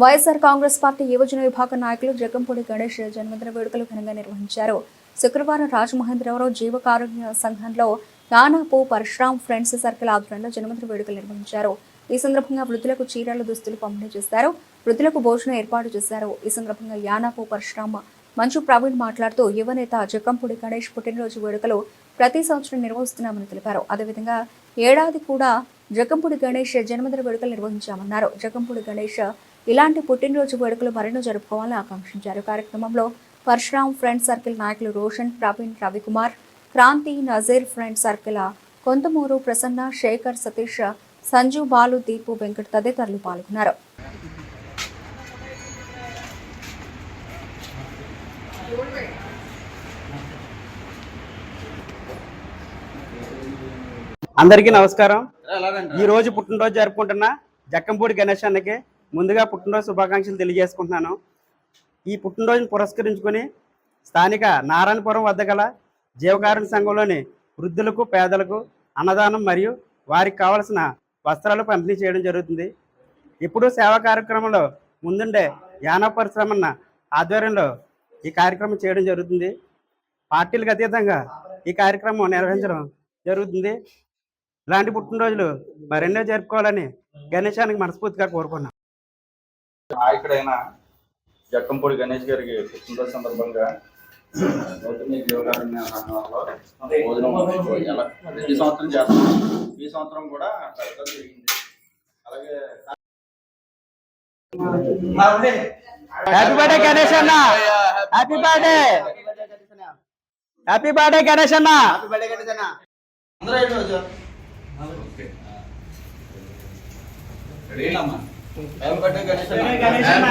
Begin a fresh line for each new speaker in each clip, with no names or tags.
YSR Congress party యువజన విభాగ నాయకులు జగంపూడి గణేష్ జన్మదిన వేడుకలు ఘనంగా నిర్వహించారు. శుక్రవారం రాజమహేంద్రవరం జీవకారుణ్య సంఘంలో యానాపు పరశురామ్ ఫ్రెండ్స్ సర్కిల్ ఆధ్వర్యంలో జన్మదిన వేడుకలు నిర్వహించారు. ఈ సందర్భంగా వృద్ధులకు చీరలు దుస్తులు పంపిణీ చేశారు. వృద్ధులకు భోజనం ఏర్పాటు చేశారు. ఈ సందర్భంగా యానాపు పరశురామ్ మంచు ప్రవీణ్ మాట్లాడుతూ యువనేత జగంపూడి గణేష్ పుట్టినరోజు వేడుకలు ప్రతి సంవత్సరం నిర్వహిస్తున్నామని తెలిపారు. అదేవిధంగా ఏడాది కూడా జగంపూడి గణేష్ జన్మదిన వేడుకలు నిర్వహించామన్నారు. జగంపూడి గణేష్ ఇలాంటి పుట్టినరోజు వేడుకలు మరెన్నో జరుపుకోవాలని ఆకాంక్షించారు. కార్యక్రమంలో పరశురామ్ ఫ్రెండ్ సర్కిల్ నాయకులు రోషన్ ప్రవీణ్ రవికుమార్ క్రాంతి నజీర్ ఫ్రెండ్ సర్కిల్ కొంతమూరు ప్రసన్న శేఖర్ సతీష్ సంజు బాలు దీపు వెంకట్ తదితరులు పాల్గొన్నారు.
అందరికీ నమస్కారం. ఈ రోజు పుట్టినరోజు జరుపుకుంటున్న జక్కంపూడి గణేష్ అన్నకి ముందుగా పుట్టినరోజు శుభాకాంక్షలు తెలియజేసుకుంటున్నాను. ఈ పుట్టినరోజును పురస్కరించుకొని స్థానిక నారాయణపురం వద్ద గల జీవకారుణ సంఘంలోని వృద్ధులకు పేదలకు అన్నదానం మరియు వారికి కావలసిన వస్త్రాలు పంపిణీ చేయడం జరుగుతుంది. ఇప్పుడు సేవా కార్యక్రమంలో ముందుండే యానవ పరిశ్రమన్న ఆధ్వర్యంలో ఈ కార్యక్రమం చేయడం జరుగుతుంది. పార్టీలకు అతీతంగా ఈ కార్యక్రమం నిర్వహించడం జరుగుతుంది. ఇలాంటి పుట్టినరోజులు మరెన్నో జరుపుకోవాలని గణేశానికి మనస్ఫూర్తిగా కోరుకున్నాం.
నాయకుడైన జక్కంపూడి గణేష్ గారికి పుట్టినరోజు సందర్భంగా గౌతమి భోజనం ప్రతి సంవత్సరం చేస్తాం ఈ సంవత్సరం కూడా జరిగింది. అలాగే
హ్యాపీ బర్త్డే గణేష్ అన్న. Happy birthday happy birthday Ganesh అన్న.
అందరూ ఏంటి రోజు? రెడీనమ్మా? హ్యాపీ బర్త్డే గణేష్ అన్న.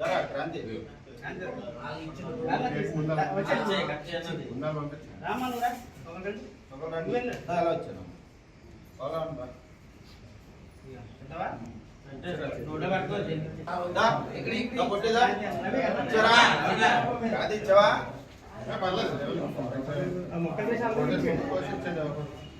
జరా, క్రాంతి. ఒకరండి. దా, ఎలా వచ్చాను? బాగా ఉందా? దా, ఇక్కడి, దా, పొట్టిదా? ఇచ్చారా? అది ఇచ్చావా? కోసి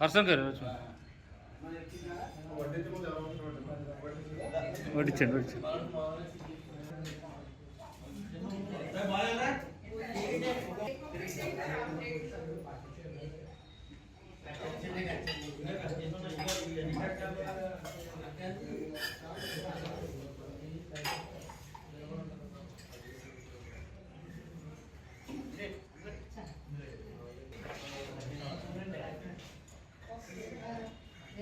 పర్సనల్ గారు వడ్డించండి వడ్డించండి.